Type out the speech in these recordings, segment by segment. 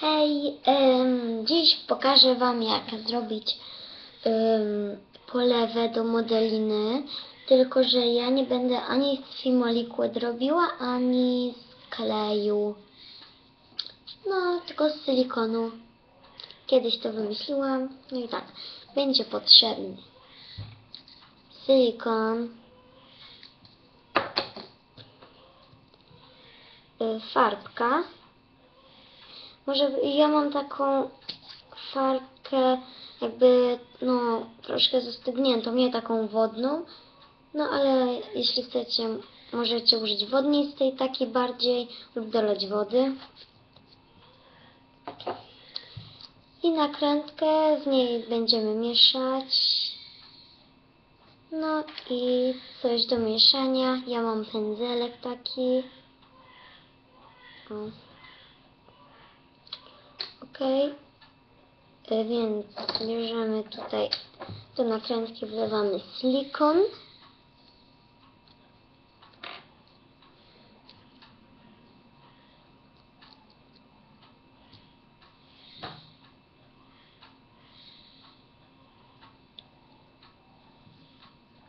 Hej, dziś pokażę Wam jak zrobić polewę do modeliny, tylko że ja nie będę ani z Fimoliquid robiła, ani z kleju. No, tylko z silikonu. Kiedyś to wymyśliłam. No i tak, będzie potrzebny silikon, y, farbka. Może ja mam taką farbkę jakby no troszkę zastygniętą, nie taką wodną. No ale jeśli chcecie, możecie użyć wodnistej takiej bardziej lub dolać wody. I nakrętkę z niej będziemy mieszać. No i coś do mieszania. Ja mam pędzelek taki. O. E, Więc bierzemy tutaj do nakrętki wlewamy silikon.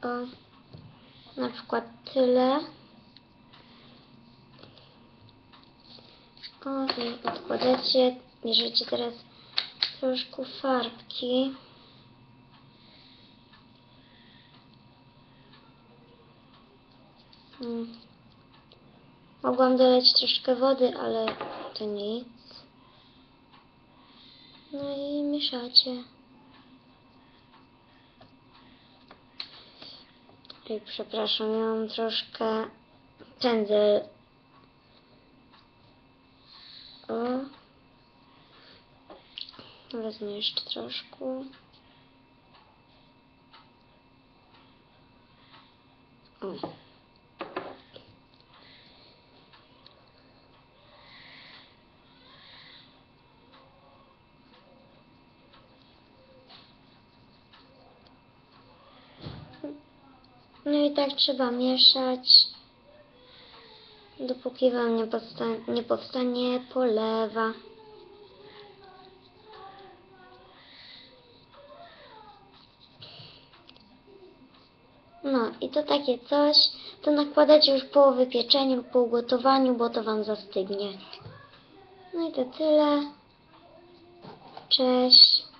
O, na przykład tyle. O, i odkładacie, bierzecie teraz troszkę farbki. Hmm. Mogłam doleć troszkę wody, ale to nic. No i mieszacie. Ej, przepraszam, ja mam troszkę pędzel. O. Jeszcze troszkę. No i tak trzeba mieszać, dopóki Wam nie, powsta- nie powstanie polewa. No i to takie coś, to nakładacie już po wypieczeniu, po ugotowaniu, bo to Wam zastygnie. No i to tyle. Cześć.